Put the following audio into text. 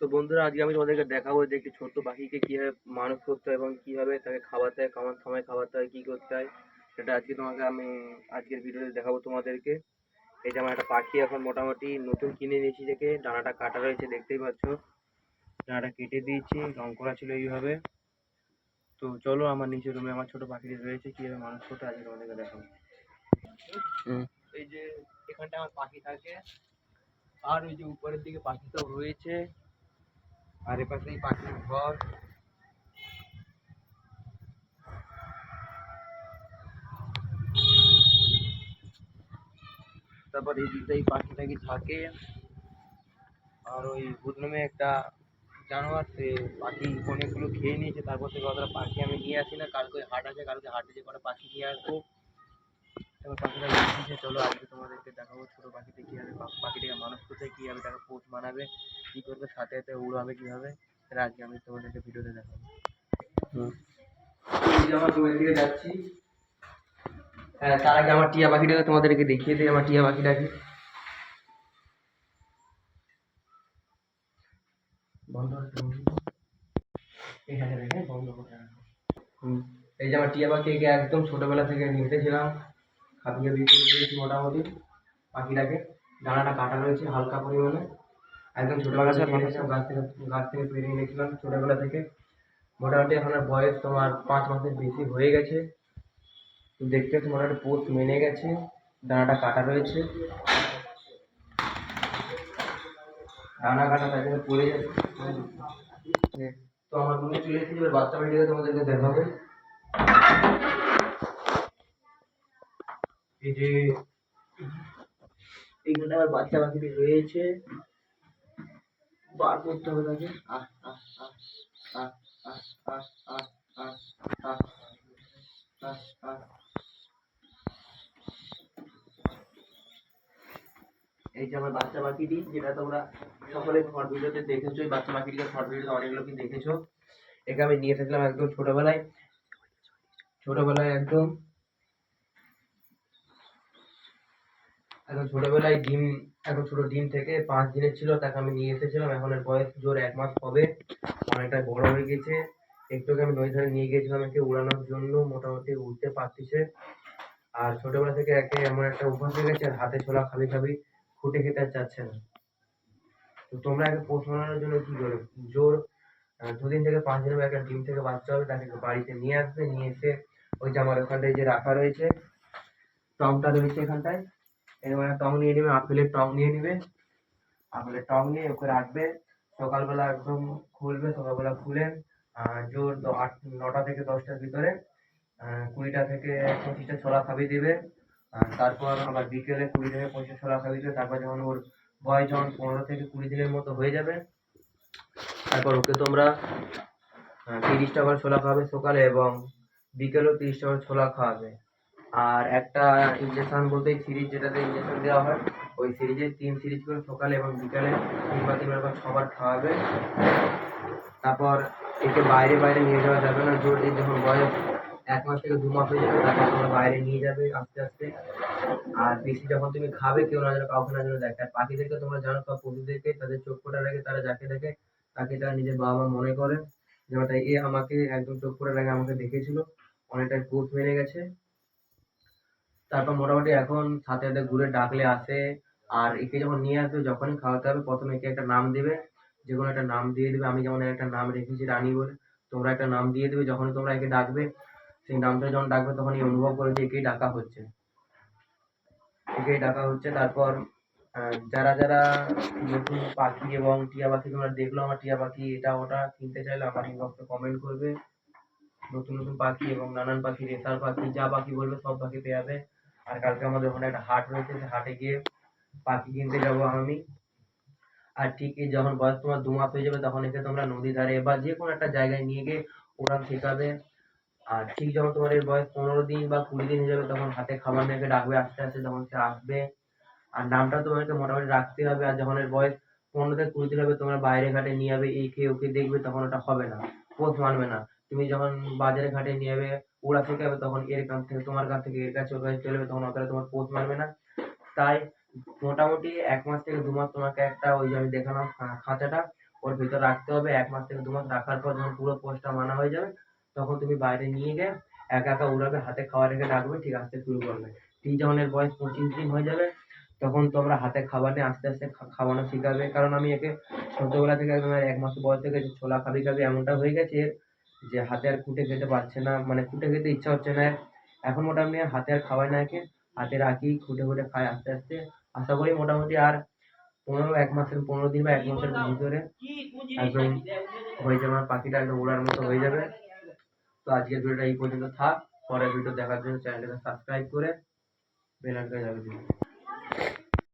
তো বন্ধুরা আজকে আমি তোমাদেরকে দেখাবো যে একটি ছোট্ট পাখিকে কীভাবে মানুষ করতে হয় এবং কীভাবে তাকে খাওয়াতে হয় কেমন সময় খাওয়াতে হয় কি করতে হয় সেটা আজকে তোমাকে আমি আজকের ভিডিওতে দেখাবো তোমাদেরকে। এই যে আমার একটা পাখি এখন মোটামুটি নতুন কিনে নিয়েছি দেখে ডানাটা কাটা রয়েছে দেখতেই পাচ্ছ। ডানাটা কেটে দিয়েছি রং করা ছিল এইভাবে। তো চলো আমার নিচে রুমে আমার ছোট পাখিটি রয়েছে কীভাবে মানুষ করতে আজকে তোমাদেরকে দেখাবো। এই যে এখানটা আমার পাখি থাকে আর ওই যে উপরের দিকে পাখি তো রয়েছে। আর এপাশে পাখির ঘর। তারপর এই দিকটা এই পাখিটাকে থাকে? আর ওই বুদরুমে একটা জানোয়ার সে পাখি অনেকগুলো খেয়ে নিয়েছে। তারপর থেকে অতটা পাখি আমি নিয়ে আসি না কালকে হাট আছে কালকে হাটে যে কটা পাখি নিয়ে আসব। তারপর পাখিটা চলো আজকে তোমাদেরকে দেখাবো ছোটো পাখিতে কীভাবে পাখিটাকে মানুষ হয়, কীভাবে তাকে পোষ মানাবে। কী করবে সাথে সাথে উড়াবে কীভাবে সেটা আজকে আমি তোমাদেরকে ভিডিওতে দেখাবো। আমার রুমের দিকে যাচ্ছি হ্যাঁ তার আগে আমার টিয়া পাখিটাকে তোমাদেরকে দেখিয়ে দিই আমার টিয়া পাখিটাকে। বন্ধ করতে বন্ধ করতে। এখানে রেখে বন্ধ করে হুম। এই যে আমার টিয়া পাখিকে একদম ছোটবেলা থেকে নিতেছিলাম খাপিয়ে বিক্রি দিয়েছি মোটামুটি পাখিটাকে। ডানাটা কাটা রয়েছে হালকা পরিমাণে। একদম ছোটবেলা থেকে এনেছিলাম গাছ থেকে গাছ থেকে পেরে এনেছিলাম ছোটবেলা থেকে। মোটামুটি এখন বয়স তোমার পাঁচ মাসের বেশি হয়ে গেছে। দেখতে মোটামুটি পোস্ট মেনে গেছে ডানাটা কাটা রয়েছে। ডানা কাটা তার জন্য পড়ে যাচ্ছে। তো আমার রুমে চলে এসেছি এবার বাচ্চা বাড়িটাকে তোমাদেরকে দেখাবো। এই যে এইখানে আমার বাচ্চা পাখিটি রয়েছে। বার করতে হবে তাকে আহ এই যে আমার বাচ্চা পাখিটি যেটা তোমরা সকলে শর্ট ভিডিওতে দেখেছ এই বাচ্চা পাখিটিকে শর্ট ভিডিওতে অনেকগুলো কি দেখেছ একে আমি নিয়ে এসেছিলাম একদম ছোটবেলায় ছোটবেলায় একদম এখন ছোটবেলায় ডিম, এখন ছোট ডিম থেকে পাঁচ দিনের ছিল, তাকে আমি নিয়ে এসেছিলাম। এখন এর বয়স জোর এক মাস হবে, অনেকটা বড় হয়ে গেছে। একটু আগে আমি নদী ধারে নিয়ে গিয়েছিলাম একে উড়ানোর জন্য, মোটামুটি উঠতে পারতেছে। আর ছোটবেলা থেকে একে এমন একটা অভ্যাস হয়ে গেছে হাতে ছোলা খাবি খাবি খুঁটে খেতে আর চাচ্ছে না। তো তোমরা একে পোষ মানানোর জন্য কি করো জোর দুদিন থেকে পাঁচ দিনের একটা ডিম থেকে বাচ্চা হবে, তাকে বাড়িতে নিয়ে আসবে, নিয়ে এসে ওই যে আমার ওখানটায় যে রাখা রয়েছে টংটা রয়েছে এখানটায়। এরকম একটা টং নিয়ে নেবে আপেলের টং নিয়ে নেবে। আপেলের টং নিয়ে ওকে রাখবে। সকালবেলা একদম খুলবে, সকালবেলা খুলে জোর আট, নটা থেকে দশটার ভিতরে কুড়িটা থেকে পঁচিশটা ছোলা খাবি দেবে। তারপর আবার বিকেলে কুড়ি থেকে পঁচিশটা ছোলা খাবি দেবে। তারপর যখন ওর বয়স যখন পনেরো থেকে কুড়ি দিনের মতো হয়ে যাবে, তারপর ওকে তোমরা তিরিশটা করে ছোলা খাওয়াবে সকালে এবং বিকেলেও তিরিশটা করে ছোলা খাওয়াবে। আর একটা ইঞ্জেকশন বলতে সিরিজ যেটাতে ইঞ্জেকশন দেওয়া হয়, ওই সিরিজের তিন সিরিজ করে সকালে এবং বিকালে তিনবার তিনবার করে ছবার খাওয়াবে। তারপর একে বাইরে বাইরে নিয়ে যাওয়া যাবে না, জোর যখন বয়স এক মাস থেকে দু মাস হয়ে যাবে তারপর তোমরা বাইরে নিয়ে যাবে আস্তে আস্তে। আর বেশি যখন তুমি খাবে, কেউ না যেন কাউকে না যেন দেখে। আর পাখিদেরকে তোমরা জানো সব পশুদেরকে, তাদের চোখ ফোটা রাখে তারা যাকে দেখে, তাকে তারা নিজের বাবা মা মনে করে। যেমন তাই এ আমাকে একদম চোখ ফোটা রাখে আমাকে দেখেছিল। অনেকটাই পোষ মেনে গেছে। তারপর মোটামুটি এখন সাথে সাথে ঘুরে ডাকলে আসে। আর একে যখন নিয়ে আসবে, যখনই খাওয়াতে হবে, প্রথমে একে একটা নাম দেবে। যে কোনো একটা নাম দিয়ে দেবে, আমি যেমন একটা নাম রেখেছি রানী বলে, তোমরা একটা নাম দিয়ে দেবে, যখনই তোমরা একে ডাকবে, সেই নামটা যখন ডাকবে, তখনই অনুভব করে যে একেই ডাকা হচ্ছে। একেই ডাকা হচ্ছে। তারপর যারা যারা নতুন পাখি এবং টিয়া পাখি তোমরা দেখল, আমার টিয়া পাখি এটা ওটা কিনতে চাইলে আমার ইনবক্সে কমেন্ট করবে। নতুন নতুন পাখি এবং নানান পাখি, রেসার পাখি, যা পাখি বলবে, সব পাখি পেয়ে যাবে। আর কালকে আমাদের ওখানে একটা হাট রয়েছে হাটে গিয়ে পাখি কিনতে যাব আমি। আর ঠিক এই যখন বয়স তোমার দু মাস হয়ে যাবে, তখন এসে তোমরা নদী ধারে বা যে কোনো একটা জায়গায় নিয়ে গিয়ে ওরা শেখাবে। আর ঠিক যখন তোমার এর বয়স পনেরো দিন বা কুড়ি দিন হয়ে যাবে, তখন হাতে খাবার নিয়ে ডাকবে আস্তে আস্তে, তখন সে আসবে। আর নামটা তোমাকে মোটামুটি রাখতে হবে, আর যখন এর বয়স পনেরো থেকে কুড়ি দিন হবে, তোমরা বাইরে ঘাটে নিয়ে যাবে এই খেয়ে ওকে দেখবে, তখন ওটা হবে না, পোষ মানবে না। তুমি যখন বাজারে ঘাটে নিয়ে যাবে ওরা থেকে যাবে তখন এর কাছ থেকে, তোমার কাছ থেকে এর কাছে ওর কাছে চলে যাবে, তখন অতটা তোমার পোষ মানবে না। তাই মোটামুটি এক মাস থেকে দু মাস তোমাকে একটা ওই যে আমি দেখালাম খাঁচাটা, ওর ভিতর রাখতে হবে। এক মাস থেকে দু মাস রাখার পর যখন পুরো পোষটা মানা হয়ে যাবে, তখন তুমি বাইরে নিয়ে গিয়ে একা একা উড়াবে হাতে খাবার রেখে ডাকবে, ঠিক আসতে শুরু করবে। ঠিক যখন এর বয়স পঁচিশ দিন হয়ে যাবে, তখন তোমরা হাতে খাবার নিয়ে আস্তে আস্তে খাওয়ানো শিখাবে। কারণ আমি একে ছোটবেলা থেকে একদম এক মাস বয়স থেকে ছোলা খাবি খাবি এমনটা হয়ে গেছে। এর যে হাতে আর কুটে খেতে পারছে না মানে কুটে খেতে ইচ্ছা হচ্ছে না। এখন মোটামুটি হাতে আর খাওয়াই না একে। হাতে রাখি খুঁটে খুঁটে খায় আস্তে আস্তে। আশা করি মোটামুটি আর পনেরো, এক মাসের, পনেরো দিন বা এক মাসের ভিতরে একদম হয়ে যাবে, আমার পাখিটা একদম ওড়ার মতো হয়ে যাবে। তো আজকের ভিডিওটা এই পর্যন্ত থাক। পরের ভিডিও দেখার জন্য চ্যানেলটাকে সাবস্ক্রাইব করে বেল আইকনে যাবে